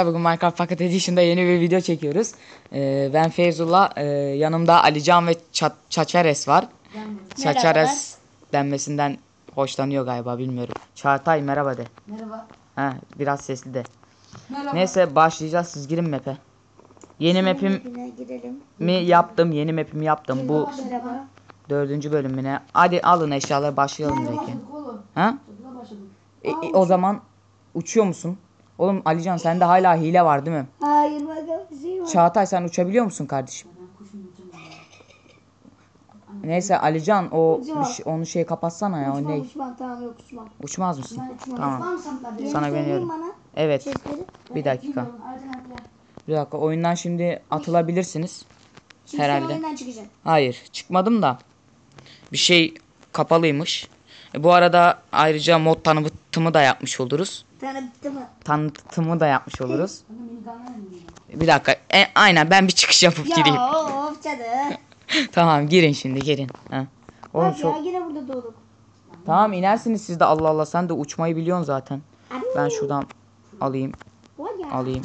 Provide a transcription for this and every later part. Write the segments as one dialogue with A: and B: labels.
A: Bugün Minecraft Pocket Edition'da yeni bir video çekiyoruz. Ee, ben Feyzullah, ee, yanımda Alican ve Ça Çaçares var. Çaçares denmesinden hoşlanıyor galiba bilmiyorum. Çağatay merhaba de.
B: Merhaba.
A: Ha, biraz sesli de.
B: Merhaba.
A: Neyse başlayacağız siz girin map'e. Yeni
C: Yine girelim.
A: yaptım, yeni map'imi yaptım. Bu
C: Merhaba.
A: dördüncü bölümüne. Hadi alın eşyaları başlayalım direkt. Ha? E, e, o zaman uçuyor musun? Oğlum Alican sende hala hile var değil mi?
C: Hayır bakalım bir şey var.
A: Çağatay sen uçabiliyor musun kardeşim? Neyse Alican o bir şey- onu şey kapatsana ya o
C: Uçmam
A: ne?
C: uçmam tamam yok uçmam.
A: Uçmaz mısın?
B: Ben uçmam.
A: Tamam. Sana güveniyorum.
C: bana
A: Evet.
C: sesleri.
A: Bir dakika. Bir dakika oyundan şimdi atılabilirsiniz.
C: Şimdi
A: Herhalde.
C: sen oyundan çıkacaksın.
A: Hayır çıkmadım da. Bir şey kapalıymış. E, bu arada ayrıca mod tanıtımı da yapmış oluruz.
C: Tanıttı mı?
A: Tanıtımı da yapmış oluruz. Bir dakika. E, aynen ben bir çıkış yapıp gireyim.
C: Ya of cadı.
A: Tamam girin şimdi girin. Ha. Oğlum
C: Bak
A: çok...
C: ya yine burada doğduk.
A: Tamam inersiniz siz de Allah Allah sen de uçmayı biliyorsun zaten. Ben şuradan alayım alayım.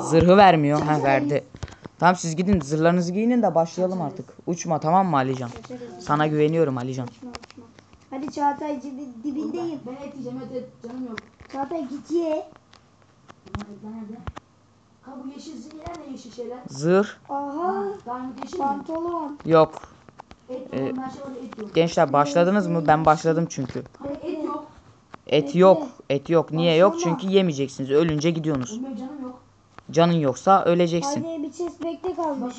A: Zırhı vermiyor. Ha verdi. Tamam siz gidin zırhlarınızı giyinin de başlayalım artık. Uçma tamam mı Alican? Sana güveniyorum Alican.
C: Hadi Çağatay dibi- dibindeyim.
B: Ben et yiyeceğim et et. Canım yok.
C: Çağatay git ye.
B: Nerede? Ha bu yeşil şeyler ne yeşil şeyler?
A: Zırh
C: Aha.
B: Diamond yeşil mi?
C: Pantolon.
A: yok.
B: Et yok. Et yok.
A: Gençler başladınız mı? Ben başladım çünkü.
B: Hani et yok.
A: Et yok. Et yok. Niye yok? Çünkü yemeyeceksiniz. Ölünce gidiyorsunuz.
B: Canım yok.
A: Canın yoksa öleceksin.
C: Hadi bir ses bekle kalmış.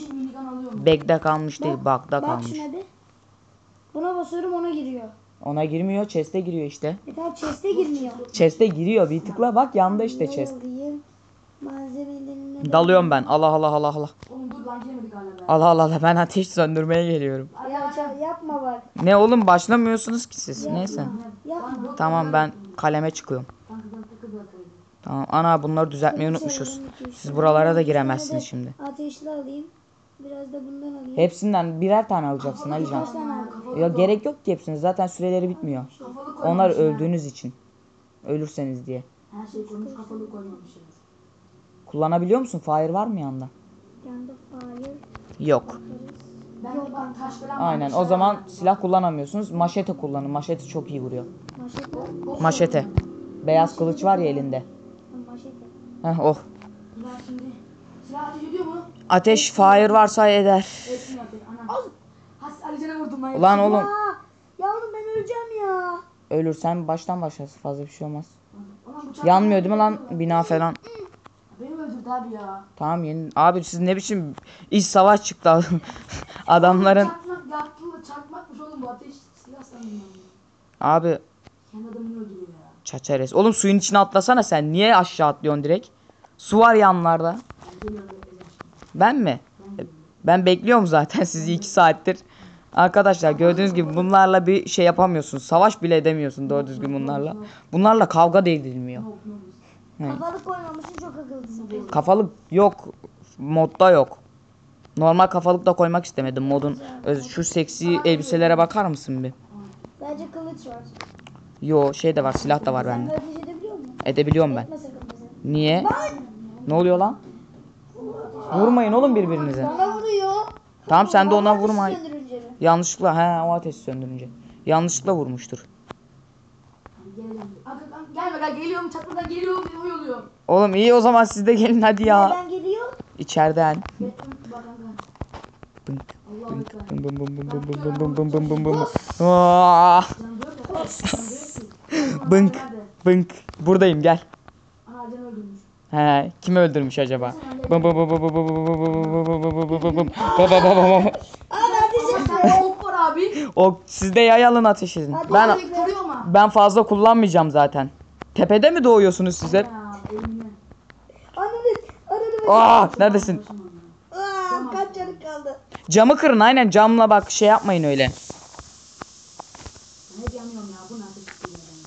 A: Bekte kalmış değil. Bakta
C: Bak
A: kalmış.
C: şuna bir. Buna basıyorum ona giriyor.
A: Ona girmiyor. Chest'e giriyor işte.
C: E tamam chest'e girmiyor.
A: Chest'e giriyor. Bir tıkla bak yanda işte chest. Dalıyorum ben. Allah Allah Allah Allah.
B: Oğlum dur lan giremedik hala.
A: Allah Allah Allah. Ben ateş söndürmeye geliyorum.
C: Ya yapma bak.
A: Ne oğlum başlamıyorsunuz ki siz. Neyse.
C: Yapma.
A: Tamam ben kaleme çıkıyorum.
B: Ben.
A: Tamam ana bunları düzeltmeyi unutmuşuz. Siz buralara da giremezsiniz şimdi.
C: Ateşli alayım. Biraz da bundan alayım.
A: Hepsinden birer tane alacaksın Alican. Ya gerek yok ki hepsini. Zaten süreleri bitmiyor.
B: Kafalı
A: Onlar öldüğünüz için. Ölürseniz diye.
B: Her şey koymuş kafalı koymamışız.
A: Kullanabiliyor musun? Fire var mı yanında?
C: Yanında fire.
A: Yok.
B: Falan
A: Aynen. O zaman silah kullanamıyorsunuz. Maşete kullanın. Maşete çok iyi vuruyor.
C: Maşete.
A: Maşete. Beyaz kılıç var ya elinde.
C: Maşete.
A: Heh oh.
B: Silah ateş ediyor mu?
A: Ateş fire varsa eder. Ulan oğlum
C: ya oğlum ben öleceğim ya.
A: ölürsen baştan başlasın. Fazla bir şey olmaz. Yanmıyor değil mi lan bina falan?
B: Beni öldürdü abi ya.
A: Tamam yeni. Abi siz ne biçim iç savaş çıktı adamların.
B: Çakmak yaptı çakmakmış oğlum bu ateş silah sandım ben.
A: Abi
B: Kendi adamını öldürüyor ya.
A: çaçares. Oğlum suyun içine atlasana sen. Niye aşağı atlıyorsun direkt? Su var yanlarda.
B: Ben.
A: Ben mi? Ben bekliyorum zaten sizi iki saattir. Arkadaşlar gördüğünüz gibi bunlarla bir şey yapamıyorsun. Savaş bile edemiyorsun doğru düzgün bunlarla. Bunlarla kavga da edilmiyor.
B: Yok ne olur.
C: Kafalı koymamışsın çok akıllısın.
A: Kafalık yok. Modda yok. Normal kafalık da koymak istemedim modun. Öz- Şu seksi elbiselere bakar mısın bir?
C: Sadece kılıç var.
A: Yo şey de var silah da var
C: Sen
A: bende.
C: de ateş edebiliyor musun?
A: Edebiliyorum ben.
C: Etme sakın bize.
A: Niye? Ne oluyor lan? Vurmayın oğlum birbirinize.
C: Bana vuruyor.
A: Tamam sen de ona vurma. Yanlışlıkla he o ateşi söndürünce. Yanlışlıkla vurmuştur.
B: Gelme gel geliyorum çatmada geliyorum ne oluyorum.
A: Oğlum iyi o zaman siz de gelin hadi ya.
C: Nereden geliyor?
A: İçeriden. Bınk. Bınk. Buradayım gel.
B: Aa,
A: He, kimi öldürmüş acaba? Bım bım bım bım bım bım bım bım bım. Ba ba ba ba ba.
C: Aa ateş et.
B: Sen ok var abi.
A: O sizde yay alın ateş edin. Ben ben fazla kullanmayacağım zaten. Tepede mi doğuyorsunuz siz.
C: Ananı.
A: Aa, neredesin?
C: Aa, kaç canı kaldı?
A: Camı kırın aynen camla bak şey yapmayın öyle.
B: Ben hep yanıyorum ya. Bu ne ateş tutuyor ben ya.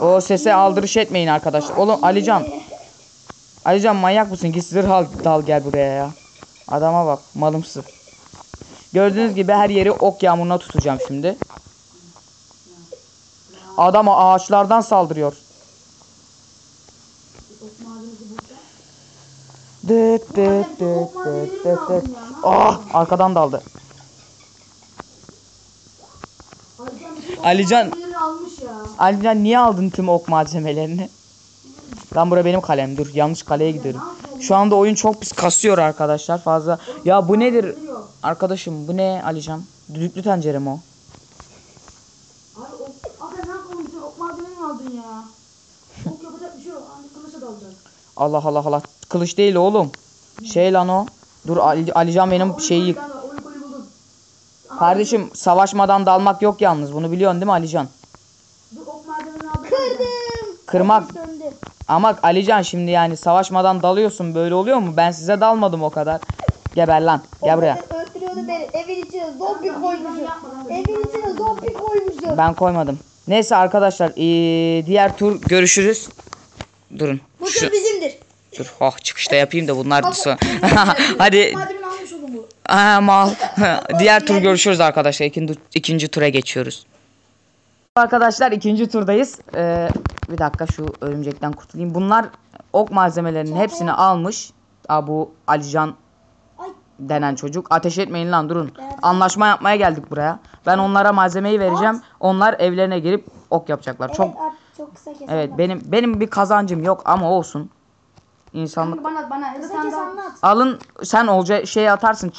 A: O sese aldırış etmeyin arkadaşlar. Oğlum Alican. Alican manyak mısın? Git zırh al, dal gel buraya ya. Adama bak malımsı. Gördüğünüz gibi her yeri ok yağmuruna tutacağım şimdi. Adam ağaçlardan saldırıyor. Dıt dıt dıt dıt dıt dıt. Ah arkadan daldı.
B: Alican ya.
A: Alican niye aldın tüm ok malzemelerini? Lan bura benim kalem dur yanlış kaleye gidiyorum. Şu anda oyun çok pis kasıyor arkadaşlar fazla. Ya bu nedir? Arkadaşım bu ne Alican? Düdüklü tencere mi o?
B: Şey.
A: Allah Allah Allah. Kılıç değil oğlum. Şey lan o. Dur Ali, Alican benim şeyi. Kardeşim savaşmadan dalmak yok yalnız. Bunu biliyorsun değil mi Alican?
B: Dur ok malzemeni aldım.
C: Kırdım.
A: Kırmak. Ama Alican şimdi yani savaşmadan dalıyorsun böyle oluyor mu? Ben size dalmadım o kadar. Geber lan. Gel buraya.
C: Öldürüyordu beni. Evin içine zombi koymuşum. Evin içine zombi koymuşum.
A: Ben koymadım. Neyse arkadaşlar ee, diğer tur görüşürüz. Durun.
C: Bu
A: Şu,
C: tur bizimdir.
A: dur. Oh çıkışta yapayım da bunlar da sonra. Hadi. Aa, mal. Diğer tur görüşürüz arkadaşlar. İkinci, ikinci tura geçiyoruz. Arkadaşlar ikinci turdayız. Ee, bir dakika şu örümcekten kurtulayım. Bunlar ok malzemelerinin hepsini almış. Aa, bu Alican
C: Ay.
A: denen çocuk. Ateş etmeyin lan durun. Anlaşma yapmaya geldik buraya. Ben onlara malzemeyi vereceğim. Onlar evlerine girip ok yapacaklar.
C: Evet
A: Çok
C: artık çok kısa.
A: Evet benim benim bir kazancım yok ama olsun. İnsanlık
B: Bana bana
C: Kısa
B: sen
A: alın sen olca şey atarsın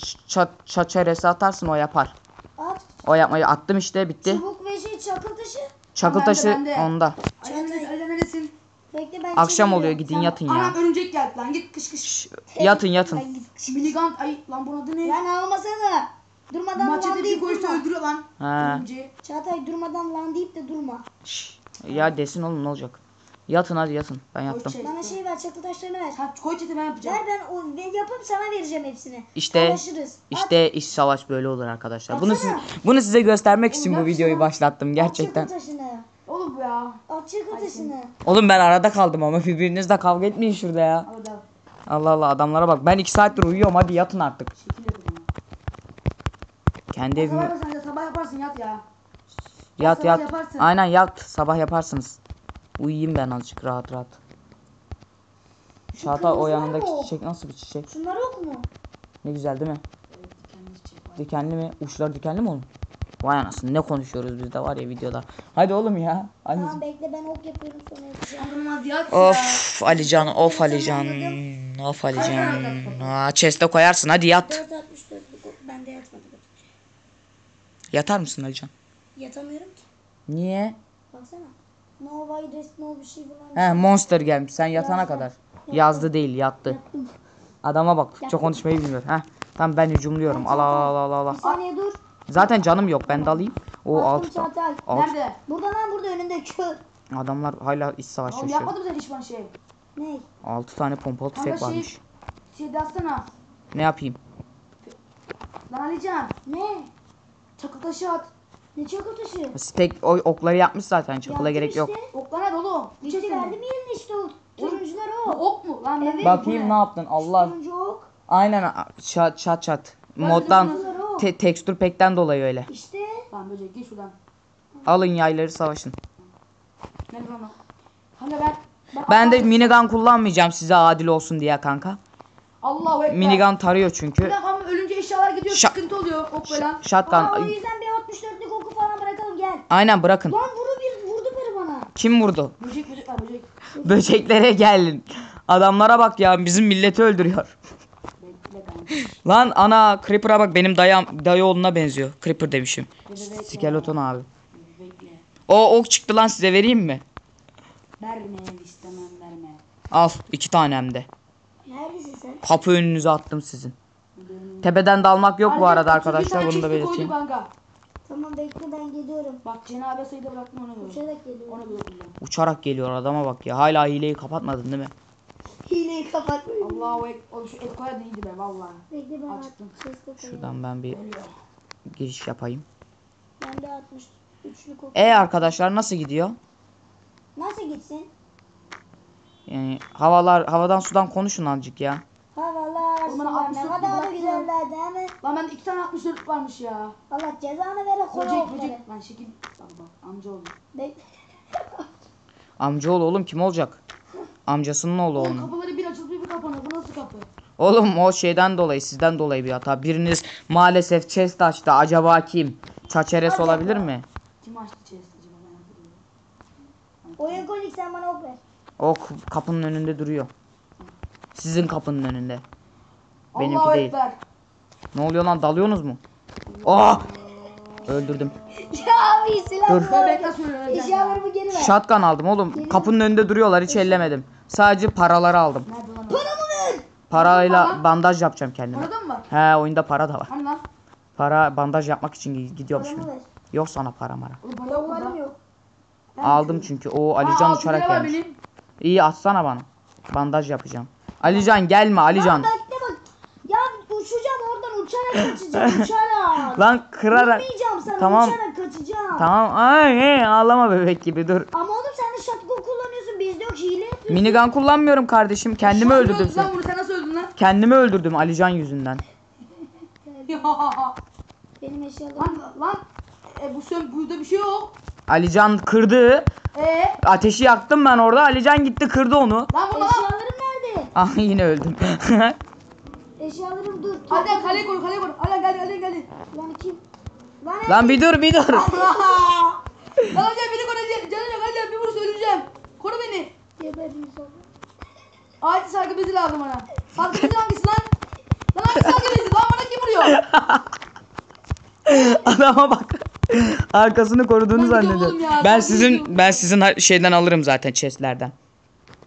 A: çaçeresi atarsın o yapar.
C: At.
A: O yapmayı attım işte bitti.
C: Çubuk ve şey çakıl taşı.
A: Çakıl
B: Bende,
A: taşı
B: bende.
A: onda.
B: Neredesin?
C: Bekle ben
A: Akşam oluyor gidin
C: Sen-
A: yatın ya.
B: Anam örümcek geldi lan git kış kış.
A: Şş, Yatın yatın.
C: Ben git-
B: Miligan ay lan bunun adı ne?
C: Lan almasana. Durmadan lan
B: Maçete bir
C: deyip
B: koyuşta
C: durma.
B: öldürüyor lan.
A: Ha.
B: Örümceği.
C: Çağatay durmadan lan deyip de durma.
A: Şş, Ya desin oğlum ne olacak? Yatın hadi yatın. Ben yattım.
B: Şey,
C: Bana şey ver çakıl taşlarını ver.
B: Sen koy çete ben yapacağım.
C: Ver ben o ben yapıp sana vereceğim hepsini.
A: İşte
C: Savaşırız. At.
A: işte iş savaş böyle olur arkadaşlar. Bunu siz,
C: Baksana.
A: bunu size göstermek için bu videoyu başlattım
C: At
A: gerçekten.
C: çakıl taşını.
B: Oğlum ya.
C: At çakıl taşını.
A: Oğlum ben arada kaldım ama birbirinizle kavga etmeyin şurada ya. Allah Allah adamlara bak. Ben iki saattir uyuyorum hadi yatın artık. Kendi
B: ya sabah yaparsın yat ya.
A: yat yat.
B: yaparsın.
A: Aynen yat sabah yaparsınız. Uyuyayım ben azıcık rahat rahat. Çağatay o yanındaki
C: o?
A: çiçek nasıl bir çiçek?
C: Şunlar yok mu?
A: Ne güzel değil mi?
B: Evet dikenli çiçek var.
A: Dikenli mi? Uçları dikenli mi oğlum? Vay anasını ne konuşuyoruz biz de var ya videoda. Hadi oğlum ya. Hadi.
C: Tamam bekle ben ok yapıyorum sonra yapacağım.
A: Of Alican, of Alican. Of Alican. Aa, chest'e koyarsın hadi yat.
C: 464'lük ok bende yatmadı.
A: Yatar mısın Alican?
C: Yatamıyorum ki.
A: Niye?
C: Baksana. No virus no bir şey falan.
A: He monster gelmiş sen yatana
C: Yazdı.
A: kadar. Yazdı değil yattı.
C: Yattım.
A: Adama bak çok konuşmayı bilmiyor. Heh. Tamam ben hücumluyorum. Allah Allah Allah Allah.
C: Bir saniye dur.
A: Zaten canım yok ben de alayım. O. Alt.
B: Nerede?
C: Burada lan burada önünde kör.
A: Adamlar hala iç savaş yaşıyor.
B: yapmadı mı sen hiç bana şey?
C: Ne?
A: 6 tane pompalı tüfek
B: şey,
A: varmış.
B: şey de atsana.
A: Ne yapayım?
B: Lan Alican.
C: Ne?
B: Çakıl taşı at.
C: Ne çakıl taşı?
A: Stek o okları yapmış zaten. Çakıla
C: Yaptım
A: gerek yok.
C: işte.
B: Oklan hadi oğlum.
C: İşte
B: Çeksene.
C: verdim yerine işte o. Turuncular
B: Bu
C: o.
B: ok mu? Lan ben
C: Evet.
A: Bakayım ne yaptın Allah.
C: Turuncu ok.
A: Aynen çat çat çat. Moddan
C: Turuncular
A: te- tekstür pekten dolayı öyle.
C: İşte.
B: Lan böcek git şuradan.
A: Alın yayları savaşın.
B: Nerede lan o? Kanka ben. Ben,
A: Ben de minigun kullanmayacağım size adil olsun diye kanka.
B: Allahu ekber.
A: Minigun tarıyor çünkü.
B: Bir dakika ama ölünce eşyalar gidiyor.
A: Şa-
B: sıkıntı oluyor ok falan.
A: Shotgun.
C: Aa, o yüzden bir 64'lük oku falan bırakalım gel.
A: Aynen bırakın.
C: Lan vuru bir vurdu biri bana.
A: Kim vurdu?
B: Böcek böcek var böcek.
A: Böceklere gelin. Adamlara bak ya bizim milleti öldürüyor. Lan ana Creeper'a bak benim dayam dayı oğluna benziyor. Creeper demişim. Skeleton abi.
B: Bekle.
A: O ok çıktı lan size vereyim mi?
B: Verme istemem verme.
A: Al iki tane hem de.
C: Neredesin sen?
A: Kapı önünüze attım sizin. Tepeden dalmak yok bu arada arkadaşlar bunu da belirteyim.
C: Tamam bekle ben geliyorum.
B: Bak cenabe sayıda bıraktım ona göre.
C: Uçarak geliyorum.
B: Ona göre kullan.
A: Uçarak geliyor adama bak ya. Hala hileyi kapatmadın değil mi?
C: Hileyi kapatmayın.
B: Allahu ek. Oğlum şu et koyardın iyiydi be vallahi.
C: Bekle ben
B: Açtım.
C: 60
A: Şuradan ben bir
B: Ölüyor.
A: giriş yapayım.
C: Ben de 63'lük oku.
A: E arkadaşlar nasıl gidiyor?
C: Nasıl gitsin?
A: Yani havalar havadan sudan konuşun azıcık ya.
C: Havalar,
B: Oğlum bana
C: sular
B: 64
C: ne kadar da
B: bıraktın.
C: güzellerdi hemen.
B: Lan bende iki tane 64 varmış ya.
C: Allah cezanı vere koy
B: Böcek
C: okları.
B: böcek. Lan şekil. Bak bak amca oldu.
C: Bek
A: Amcaoğlu oğlum kim olacak? Amcasının oğlu
B: Oğlum
A: onun.
B: kapıları bir açıldı bir kapanıyor. Bu nasıl kapı?
A: Oğlum o şeyden dolayı sizden dolayı bir hata. Biriniz maalesef chest açtı. Acaba kim? Çaçeres olabilir mi?
B: Kim açtı chest acaba.
C: Oyun koyduk sen bana ok ver.
A: O k- kapının önünde duruyor. Sizin kapının önünde. Benimki
B: Allahu
A: değil.
B: Ekber.
A: Ne oluyor lan dalıyorsunuz mu? Ah! Öldürdüm.
C: Ya abi silah
A: Dur.
C: Eşyalarımı geri ver.
A: Shotgun aldım oğlum. Kapının önünde duruyorlar hiç ellemedim. Sadece paraları aldım.
B: Nerede lan o?
C: Paramı ver.
A: Parayla bandaj yapacağım kendime.
B: Orada mı var?
A: He oyunda para da var.
B: Hani lan?
A: Para bandaj yapmak için gi- gidiyorum
C: Paramı
A: şimdi.
C: ver.
A: Yok sana para mara.
B: Oğlum para yok
C: Param yok.
A: Aldım çünkü. O
B: Aa,
A: Alican uçarak gelmiş. İyi atsana bana. Bandaj yapacağım. Alican gelme Alican.
C: Bak bekle bak. Ya uçacağım oradan uçarak kaçacağım uçarak.
A: Lan kırarak.
C: Vurmayacağım sana
A: Tamam.
C: uçarak kaçacağım.
A: Tamam. Ay, hey, ağlama bebek gibi dur.
C: Ama oğlum sen de shotgun kullanıyorsun bizde yok hile yapıyorsun.
A: Minigun kullanmıyorum kardeşim. Kendimi
B: Şarkı
A: öldürdüm
B: öldü Lan
A: seni.
B: bunu sen nasıl öldün lan?
A: Kendimi öldürdüm Alican yüzünden.
B: Ya.
C: Benim eşyalarım.
B: lan lan. E, bu sön burada bir şey yok.
A: Alican kırdı.
B: E
A: Ateşi yaktım ben orada. Alican gitti kırdı onu.
B: lan bunu al.
A: Ah yine öldüm.
C: Eşyalarım dur.
B: Hadi gel kaleye koy kaleye koy. Hadi gel gel gel.
C: Lan kim? Lan,
A: Lan bir dur bir dur.
B: Lan gel beni koru hadi. Canım yok hadi gel bir vuruş öleceğim. Koru beni.
C: Geberdim sonra.
B: Acil sargı bezi lazım bana. Sargı bezi hangisi lan? Lan hangisi sargı bezi? Lan bana kim vuruyor?
A: Adama bak. Arkasını koruduğunu
B: Ben gidiyorum
A: zannediyor.
B: oğlum ya,
A: Ben
B: ben
A: sizin
B: gidiyorum.
A: ben sizin ha- şeyden alırım zaten chestlerden.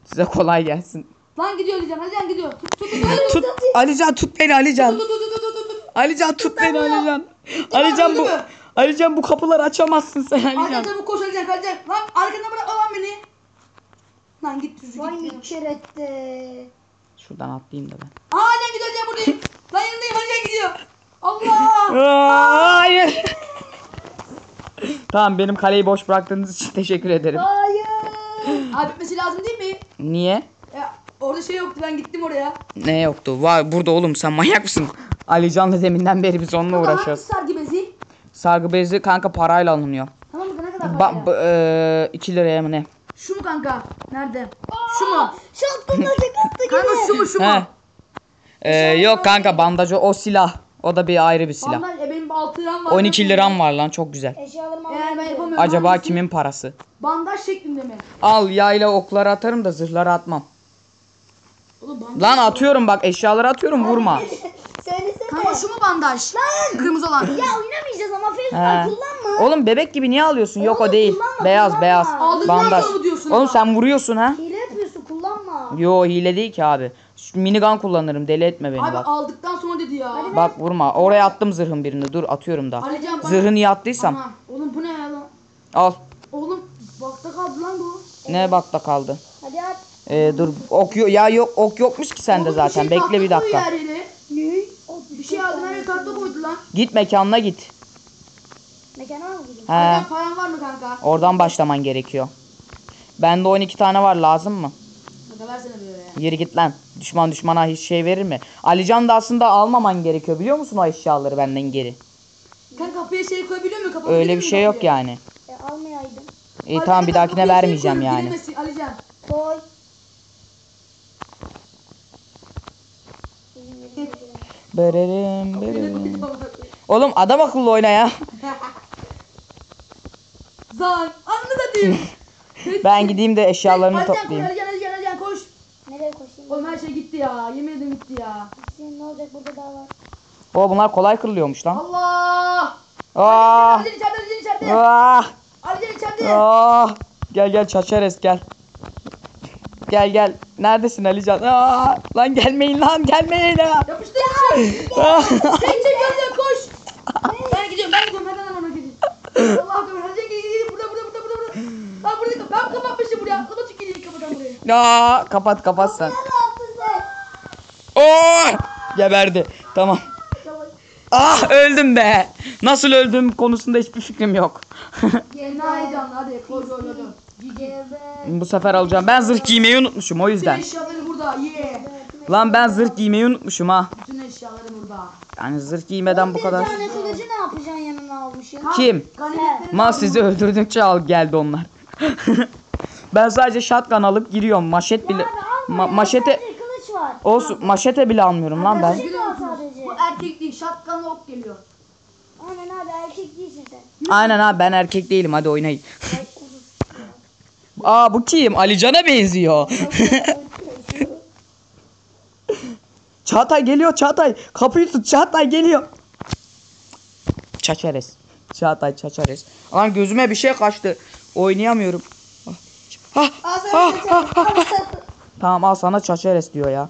A: Size kolay gelsin.
B: Lan gidiyor Alican. Alican gidiyor. Tut tut tut.
A: Tut Alican tut beni Alican.
B: Tut tut tut tut tut tut.
A: Alican tut beni Alican. Alican bu? Alican bu kapıları açamazsın sen
B: Alican
A: Alican.
B: çabuk koş Alican Alican. Lan arkanda bırak lan beni. Lan git düz
C: Vay
B: git.
C: kerette.
A: Şuradan atlayayım da ben.
B: Aa Alican gidiyor Alican buradayım. Lan yanındayım Alican gidiyor. Allah.
A: Aa, Hayır. tamam benim kaleyi boş bıraktığınız için teşekkür ederim.
C: Hayır.
B: Abi bitmesi lazım değil mi?
A: Niye?
B: Orada şey yoktu ben gittim oraya.
A: Ne yoktu? Vay burada oğlum sen manyak mısın? Alican'la deminden beri biz onunla
B: Uğraşıyoruz. Sargı bezi.
A: Sargı bezi kanka parayla alınıyor.
B: Tamam mı? Ne kadar
A: Ba
B: para?
A: b- eee, 2 liraya mı ne?
B: Şu mu kanka? Nerede? Şu mu?
C: Tek attı
B: Kanka
C: gibi.
B: şu mu şu
A: He.
B: mu?
A: Ee, yok kanka bandajı o silah. O da bir ayrı bir silah.
B: Bandaj e benim 6 liram var.
A: 12 liram var lan çok güzel.
C: Eşyalarımı
B: ben yapamıyorum.
A: Acaba
B: Hangisi?
A: kimin parası?
B: Bandaj şeklinde mi?
A: Al yayla okları atarım da zırhları atmam.
B: Oğlum bandaj.
A: Lan atıyorum bak eşyaları atıyorum vurma.
C: Söylesene.
B: Kanka şu mu bandaj? Lan. Kırmızı olan.
C: Ya oynamayacağız ama
A: He.
C: kullanma.
A: Oğlum bebek gibi niye alıyorsun? Yok o değil.
C: kullanma,
A: Beyaz
C: kullanma.
A: beyaz.
B: Aldıktan
A: Bandaj.
B: mı diyorsun
A: Oğlum sen vuruyorsun ha?
C: Hile yapıyorsun kullanma.
A: Yo hile değil ki abi. Şu minigun kullanırım deli etme beni
B: Abi
A: bak.
B: aldıktan sonra dedi ya.
C: Hadi
A: Bak vurma. Oraya attım zırhın birini. Dur atıyorum da. Zırhını iyi attıysam.
B: Aha. Oğlum bu ne ya lan?
A: Al.
B: Oğlum bakta kaldı lan bu.
A: Ne bakta kaldı.
C: Hadi at.
A: Ee, dur ok yo ya yok ok yokmuş ki sende
B: Oğlum
A: zaten.
B: Bir şey
A: Bekle bir dakika.
C: Ne?
B: Bir şey aldı her yere tahta koydu lan.
A: Git mekanına git.
C: Mekana mı gidiyorsun?
A: He.
B: Alican paran var mı kanka?
A: Oradan başlaman gerekiyor. Bende 12 tane var lazım mı?
B: Kanka versene.
A: Yeri git lan. Düşman düşmana hiç şey verir mi? Alican da aslında almaman gerekiyor biliyor musun o eşyaları benden geri?
B: Kanka kapıya şey koyabiliyor muyum? Kapatabiliyor
A: Öyle bir
B: muyum
A: şey yok
B: kapıyı?
A: yani.
C: E, almayaydım.
A: İyi tamam bir dahakine
B: kapıya şey
A: vermeyeceğim yani.
B: Alican.
C: Koy.
A: Bırırım, bırırım. Oğlum adam akıllı oyna ya.
B: Zan. Diyeyim.
A: Ben gideyim de eşyalarımı toplayayım.
B: Alican Alican Alican koş.
C: Nereye koşayım?
B: Oğlum her şey gitti ya. Yemin ederim gitti ya.
C: Senin ne olacak burada daha var.
A: O bunlar kolay kırılıyormuş lan.
B: Allah.
A: Ah!
B: Alican içeride Alican içeride.
A: Ah!
B: Alican içeride.
A: Ah! Gel gel Çaçares gel. Gel gel. Neredesin Alican? Aa! Lan gelmeyin lan gelmeyin ya.
B: Yapıştır yapıştır.
A: Ah!
B: Çek Alican koş. ben gidiyorum ben gidiyorum. Hadi lan ona gidin. Allah. Alican gel gel gel. Burada burada burada burada. burada. Lan burada ben kapatmışım buraya. Kapat gideyim kapatan burayı.
A: Aa! Kapat kapat sen.
C: Sen?
A: Oo! Geberdi. Tamam. Ah öldüm be. Nasıl öldüm konusunda hiçbir fikrim yok.
B: Enayi hadi koş koş koş.
C: Geber.
A: Bu sefer alacağım. Ben zırh giymeyi unutmuşum o
B: Bütün
A: yüzden.
B: eşyaları burada. Ye.
A: Lan ben zırh giymeyi unutmuşum ha.
B: Bütün eşyaları burada.
A: Yani zırh giymeden bu kadar.
C: Bir tane kılıcı ne yapacaksın yanına almışsın?
A: Kim?
B: Ganimetleri
A: Ma sizi öldürdükçe al geldi onlar. Ben sadece shotgun alıp giriyorum. Maşet bile ma- maşete
C: sadece kılıç var.
A: olsun maşete bile almıyorum lan ben.
B: Bu erkek değil. Şatkanla ok geliyor.
C: Aynen abi erkek değilsin sen.
A: Aynen abi ben erkek değilim hadi oynayın. Aa bu kim? Alican'a benziyor. Çağatay geliyor Çağatay. Kapıyı tut Çağatay geliyor. Çaçares. Çağatay Çaçares. Lan gözüme bir şey kaçtı. Oynayamıyorum. Ah, ah, ah, ah, ah. Tamam al sana Çaçares diyor ya.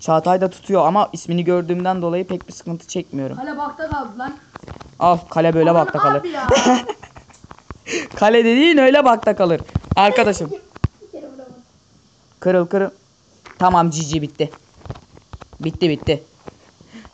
A: Çağatay da tutuyor ama ismini gördüğümden dolayı pek bir sıkıntı çekmiyorum.
B: Hala bakta kaldı lan.
A: Al kale böyle bakta kalır. Kale dediğin öyle bakta kalır. Arkadaşım. Kırıl kırıl. Tamam GG bitti. Bitti bitti.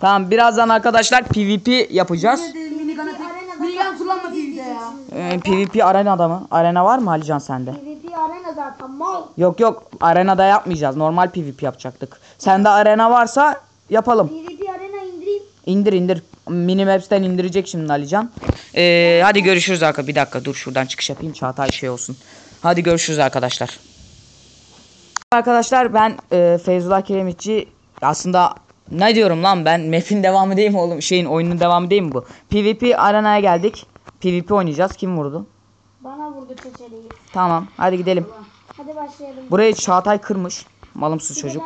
A: Tamam birazdan arkadaşlar PvP yapacağız.
B: Minigun kullanma TV'de ya.
A: Ee, PvP arenada mı? Arena var mı Alican sende?
C: PvP arena zaten mal.
A: Yok yok arenada yapmayacağız. Normal PvP yapacaktık. Sende arena varsa yapalım.
C: PvP arena indireyim.
A: İndir indir. Minimaps'ten indirecek şimdi Alican. Ee, hadi görüşürüz arkadaşlar. Bir dakika dur şuradan çıkış yapayım. Çağatay şey olsun. Hadi görüşürüz arkadaşlar. Arkadaşlar ben e, Feyzullah Kiremitçi aslında ne diyorum lan ben map'in devamı değil mi oğlum şeyin oyunun devamı değil mi bu? PvP arenaya geldik. PvP oynayacağız. Kim vurdu?
C: Bana vurdu çeçeliği.
A: Tamam hadi gidelim.
C: Hadi başlayalım.
A: Burayı Çağatay kırmış. Malımsız çocuk.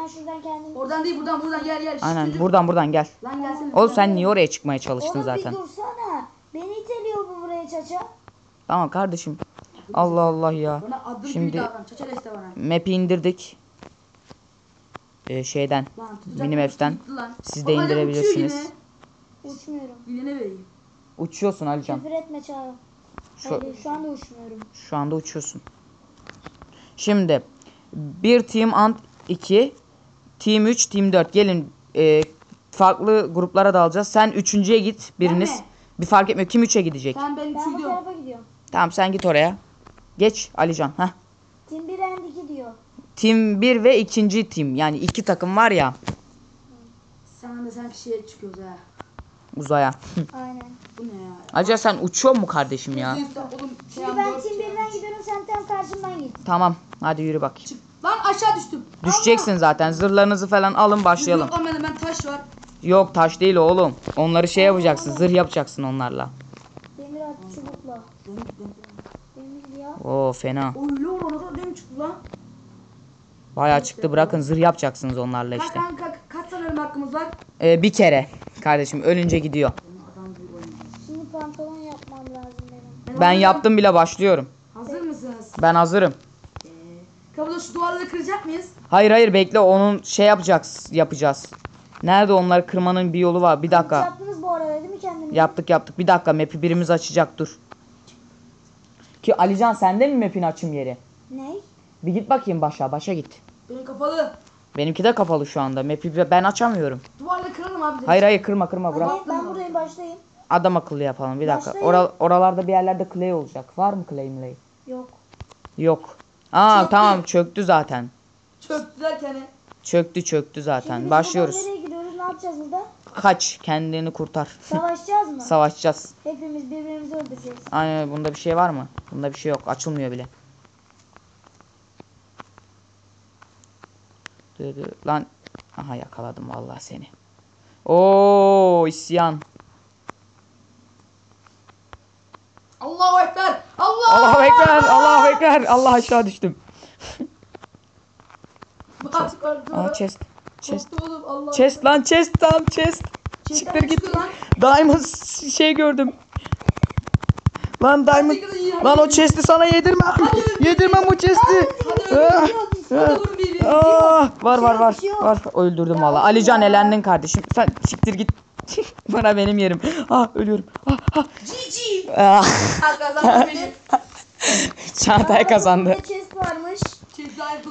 B: Oradan değil buradan buradan gel gel.
A: Aynen
B: Çocuk-
A: buradan buradan gel.
B: Lan gelsene.
A: Oğlum sen niye oraya çıkmaya çalıştın
C: Oğlum
A: zaten?
C: bir dursana. Beni iteliyor bu buraya çaça.
A: Tamam kardeşim. Allah Allah ya.
B: Bana adım
A: Şimdi-. Map'i indirdik. Ee, şeyden.
B: Lan.
A: Siz de indirebilirsiniz.
C: Uçmuyorum.
B: Yine ne vereyim?
A: Uçuyorsun Alican.
C: Küfür etme çağır.
A: Şu,
C: Hayır şu anda uçmuyorum.
A: şu anda uçuyorsun. Şimdi bir team ant 2 team 3 team 4 gelin e, farklı gruplara dağılacağız. Sen üçüncüye git biriniz.
B: Mi?
A: Bir fark etmiyor. Kim 3'e gidecek?
B: Tamam ben
C: Ben bu
B: gidiyorum.
C: tarafa gidiyorum.
A: Tamam sen git oraya. Geç Alican. Heh.
C: Team 1 and 2 diyor.
A: Team 1 ve ikinci team. Yani iki takım var ya
B: Sen de sanki şeye çıkıyoruz ha.
A: uzaya.
C: Aynen.
B: Bu ne ya?
A: Acaba sen uçuyor mu kardeşim ya?
B: Oğlum şey
C: Şimdi ben Team 1'den gidiyorum sen tam karşımdan git.
A: Tamam. Hadi yürü bakayım.
B: Çık. Lan aşağı düştüm.
A: Düşeceksin zaten. Zırhlarınızı falan alın başlayalım.
B: Yok bende ben taş var.
A: Yok taş değil oğlum. Onları şey yapacaksın. Zırh yapacaksın onlarla.
C: Demir at çubukla. Demir ya.
A: Oo fena.
B: Öyle orana kadar dem çıktı lan.
A: Bayağı çıktı bırakın zırh yapacaksınız onlarla
B: Kaç
A: işte.
B: kanka kaç tane ölüm hakkımız var?
A: Ee, bir kere kardeşim ölünce gidiyor.
C: Şimdi pantolon yapmam lazım benim.
A: Ben yaptım bile başlıyorum.
B: Hazır mısınız?
A: Ben hazırım.
B: Şu duvarları kıracak mıyız?
A: Hayır hayır bekle onun şey yapacağız yapacağız. Nerede onları kırmanın bir yolu var. Bir dakika.
C: Yaptınız bu arada değil mi kendiniz?
A: Yaptık yaptık. Bir dakika map'i birimiz açacak dur. Ki Alican sende mi map'in açım yeri?
C: Ne?
A: Bir git bakayım başa. Başa git.
B: Benim kapalı.
A: Benimki de kapalı şu anda. Map'i ben açamıyorum.
B: Duvarları kıralım abi.
A: Hayır hayır kırma kırma bırak.
C: Ben, ben buradayım başlayayım.
A: Adam akıllı yapalım bir dakika. Oral, oralarda bir yerlerde clay olacak. Var mı clay clay?
C: Yok.
A: Yok. Aa
B: Çöktü.
A: tamam çöktü zaten.
B: Çöktü derken.
A: Çöktü çöktü zaten.
C: Şimdi biz
A: Başlıyoruz.
C: buradan nereye gidiyoruz? Ne yapacağız burada?
A: Kaç kendini kurtar.
C: Savaşacağız mı?
A: Savaşacağız.
C: Hepimiz birbirimizi öldüreceğiz.
A: Aynen bunda bir şey var mı? Bunda bir şey yok. Açılmıyor bile. Dı dı. Lan. Aha yakaladım vallahi seni. Oo isyan.
B: Allahu Ekber. Allah.
A: Allahu ekber. Allahu ekber. Allah aşağı düştüm.
B: Bak, bak,
A: Aa chest. Chest.
B: Oğlum Allah.
A: Chest lan chest tam chest. Çıktır git. Diamond şey gördüm. Lan Diamond. Lan o chest'i sana yedirmem. Yedirmem o chest'i. Ah,
B: bir.
A: ah. Var var var.
C: şey yok.
A: Var. Öldürdüm valla. Alican elendin kardeşim. Sen siktir git. Bana benim yerim. Ah ölüyorum. Ah, ah.
B: GG.
A: Ah.
B: Kazandım benim.
A: Çağatay kazandı.
C: Chest varmış.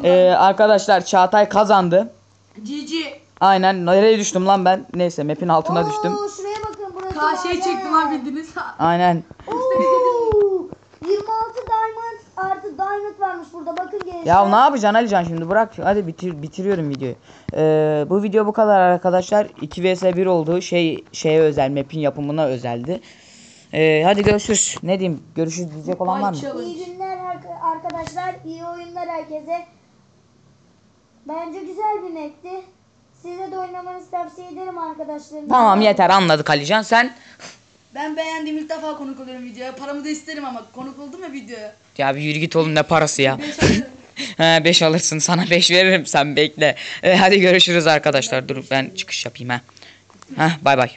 A: Ee, arkadaşlar Çağatay kazandı.
B: GG.
A: Aynen. Nereye düştüm lan ben? Neyse map'in altına düştüm.
C: Oo şuraya bakın burası.
B: Karşıya çektim lan bildiniz.
A: Aynen.
C: Oo, 26 diamond artı diamond varmış burada bakın gençler.
A: Ya ne yapacaksın Alican şimdi bırak. Hadi bitir, bitiriyorum videoyu. Ee, bu video bu kadar arkadaşlar. 2 vs 1 oldu. Şey şeye özel map'in yapımına özeldi. Ee, hadi görüşürüz. Ne diyeyim? Görüşürüz diyecek olan var mı?
C: İyi günler arka- arkadaşlar. İyi oyunlar herkese. Bence güzel bir map'ti. Size de oynamanızı tavsiye ederim arkadaşlarım.
A: Tamam yeter anladık Alican. Sen
B: Ben beğendiğim ilk defa konuk oluyorum videoya. Paramı da isterim ama konuk oldum ya videoya.
A: Ya bir yürü git oğlum ne parası ya. He 5 alırsın sana 5 veririm sen bekle. E, hadi görüşürüz arkadaşlar. Dur ben çıkış yapayım ha. Heh bay bay.